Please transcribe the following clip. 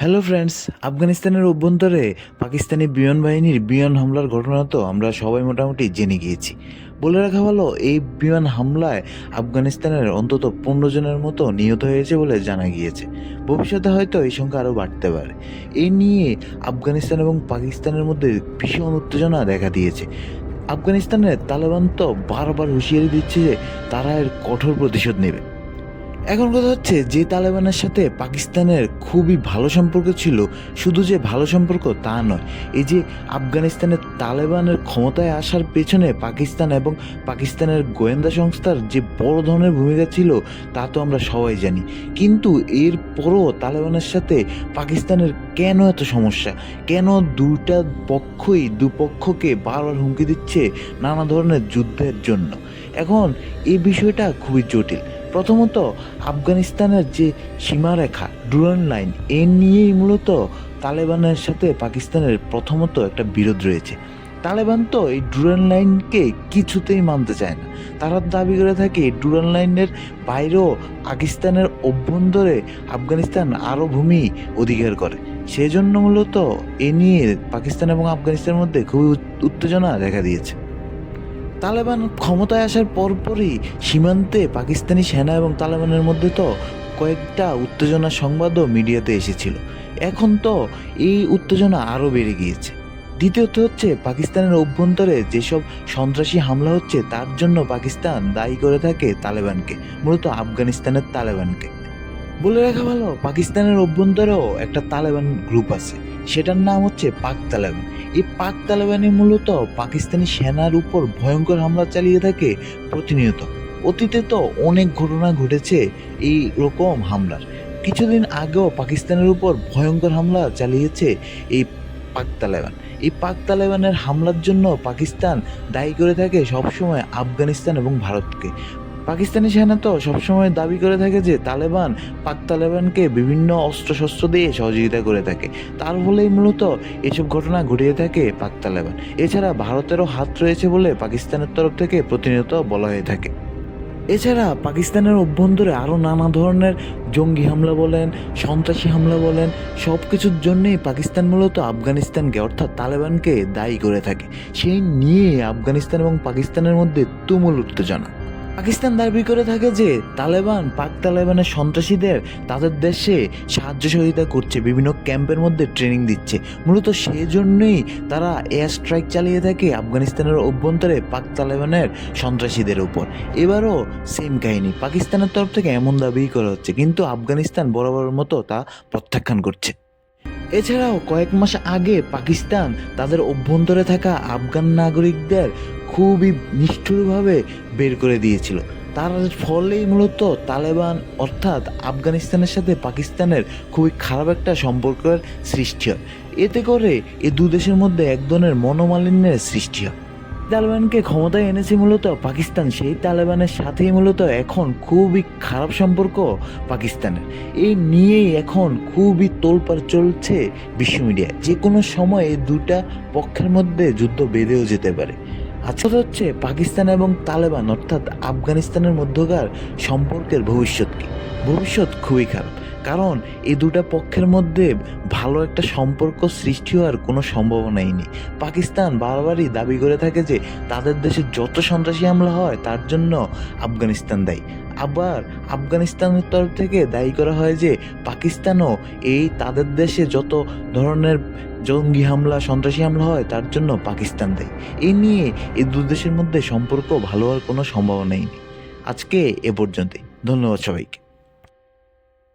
Hello friends আফগানিস্তানের অভ্যন্তরে পাকিস্তানি বিমান বাহিনীর বিমান হামলার ঘটনা তো আমরা সবাই মোটামুটি জেনে গিয়েছি। বলে রাখা ভালো, এই বিমান হামলায় আফগানিস্তানের অন্তত পনেরো জনের মতো নিহত হয়েছে বলে জানা গিয়েছে। ভবিষ্যতে হয়তো এই সংখ্যা আরও বাড়তে পারে। এই নিয়ে আফগানিস্তান এবং পাকিস্তানের মধ্যে ভীষণ উত্তেজনা দেখা দিয়েছে। আফগানিস্তানের তালেবান তো বারবার হুঁশিয়ারি দিচ্ছে যে তারা এর কঠোর প্রতিশোধ নেবে। এখন কথা হচ্ছে যে তালেবানের সাথে পাকিস্তানের খুবই ভালো সম্পর্ক ছিল, শুধু যে ভালো সম্পর্ক তা নয়, এই যে আফগানিস্তানের তালেবানের ক্ষমতায় আসার পেছনে পাকিস্তান এবং পাকিস্তানের গোয়েন্দা সংস্থার যে বড় ধরনের ভূমিকা ছিল, তা তো আমরা সবাই জানি। কিন্তু এরপরও তালেবানের সাথে পাকিস্তানের কেন এত সমস্যা? কেন দুটা পক্ষই দুপক্ষকে বারবার হুমকি দিচ্ছে নানা ধরনের যুদ্ধের জন্য? এখন এই বিষয়টা খুবই জটিল। প্রথমত, আফগানিস্তানের যে সীমারেখা, ডুরান লাইন, এ নিয়েই মূলত তালেবানের সাথে পাকিস্তানের প্রথমত একটা বিরোধ রয়েছে। তালেবান তো এই ডুরান লাইনকে কিছুতেই মানতে চায় না। তারা দাবি করে থাকে ডুরান লাইনের বাইরেও পাকিস্তানের অভ্যন্তরে আফগানিস্তান আরও ভূমি অধিকার করে। সেজন্য মূলত এ নিয়ে পাকিস্তান এবং আফগানিস্তানের মধ্যে খুবই উত্তেজনা দেখা দিয়েছে। তালেবান ক্ষমতায় আসার পরপরই সীমান্তে পাকিস্তানি সেনা এবং তালেবানের মধ্যে তো কয়েকটা উত্তেজনার সংবাদও মিডিয়াতে এসেছিল। এখন তো এই উত্তেজনা আরও বেড়ে গিয়েছে। দ্বিতীয়ত হচ্ছে, পাকিস্তানের অভ্যন্তরে যেসব সন্ত্রাসী হামলা হচ্ছে, তার জন্য পাকিস্তান দায়ী করে থাকে তালেবানকে, মূলত আফগানিস্তানের তালেবানকে। বলে রাখা ভালো, পাকিস্তানের অভ্যন্তরেও একটা তালেবান গ্রুপ আছে। সেটার নাম হচ্ছে পাক তালেবান এই পাক তালেবানে মূলত পাকিস্তানি সেনার উপর ভয়ঙ্কর হামলা চালিয়ে থাকে প্রতিনিয়ত। অতীতে তো অনেক ঘটনা ঘটেছে এই রকম হামলার। কিছুদিন আগেও পাকিস্তানের উপর ভয়ঙ্কর হামলা চালিয়েছে এই পাক তালেবান এই পাক তালেবানের হামলার জন্য পাকিস্তান দায়ী করে থাকে সবসময় আফগানিস্তান এবং ভারতকে। পাকিস্তানি সেনা তো সবসময় দাবি করে থাকে যে তালেবান পাক তালেবানকে বিভিন্ন অস্ত্রশস্ত্র দিয়ে সহযোগিতা করে থাকে। তার ফলেই মূলত এসব ঘটনা ঘটিয়ে থাকে পাক তালেবান। এছাড়া ভারতেরও হাত রয়েছে বলে পাকিস্তানের তরফ থেকে প্রতিনিয়ত বলা হয়ে থাকে। এছাড়া পাকিস্তানের অভ্যন্তরে আরও নানা ধরনের জঙ্গি হামলা বলেন, সন্ত্রাসী হামলা বলেন সব কিছুর জন্যেই পাকিস্তান মূলত আফগানিস্তানকে, অর্থাৎ তালেবানকে দায়ী করে থাকে। সেই নিয়ে আফগানিস্তান এবং পাকিস্তানের মধ্যে তুমুল উত্তেজনা। পাকিস্তান দাবি করে থাকে যে, তালেবান, পাক তালেবানের সন্ত্রাসীদের তাদের দেশে সাহায্য সহযোগিতা করছে, বিভিন্ন ক্যাম্পের মধ্যে ট্রেনিং দিচ্ছে। মূলত সেজন্যই তারা এয়ার স্ট্রাইক চালিয়ে থাকে আফগানিস্তানের অভ্যন্তরে পাক তালেবানের সন্ত্রাসীদের উপর। এবারও সেম কাহিনী, পাকিস্তানের তরফ থেকে এমন দাবি করা হচ্ছে, কিন্তু আফগানিস্তান বরাবরের মতো তা প্রত্যাখ্যান করছে। এছাড়াও কয়েক মাস আগে পাকিস্তান তাদের অভ্যন্তরে থাকা আফগান নাগরিকদের খুবই নিষ্ঠুরভাবে বের করে দিয়েছিল। তার ফলেই মূলত তালেবান, অর্থাৎ আফগানিস্তানের সাথে পাকিস্তানের খুবই খারাপ একটা সম্পর্কের সৃষ্টি হয়। এতে করে এ দু দেশের মধ্যে এক ধরনের মনোমালিন্যের সৃষ্টি হয়। তালেবানকে ক্ষমতায় এনেছে মূলত পাকিস্তান, সেই তালেবানের সাথেই মূলত এখন খুবই খারাপ সম্পর্ক পাকিস্তানের। এই নিয়েই এখন খুবই তোলপাড় চলছে বিশ্ব মিডিয়ায় যে কোনো সময় এই দুটা পক্ষের মধ্যে যুদ্ধ বেঁধেও যেতে পারে। আচ্ছা হচ্ছে পাকিস্তান এবং তালেবান, অর্থাৎ আফগানিস্তানের মধ্যকার সম্পর্কের ভবিষ্যৎ কি? ভবিষ্যৎ খুবই খারাপ, কারণ এই দুটা পক্ষের মধ্যে ভালো একটা সম্পর্ক সৃষ্টি হওয়ার কোনো সম্ভাবনাই নেই। পাকিস্তান বারবারই দাবি করে থাকে যে তাদের দেশে যত সন্ত্রাসী হামলা হয়, তার জন্য আফগানিস্তান দায়ী। আবার আফগানিস্তানের তরফ থেকে দায়ী করা হয় যে পাকিস্তানও এই তাদের দেশে যত ধরনের জঙ্গি হামলা, সন্ত্রাসী হামলা হয়, তার জন্য পাকিস্তান দেয়। এই নিয়ে এই দেশের মধ্যে সম্পর্ক ভালো হওয়ার কোনো সম্ভাবনাই নেই। আজকে এ পর্যন্তই। ধন্যবাদ সবাইকে।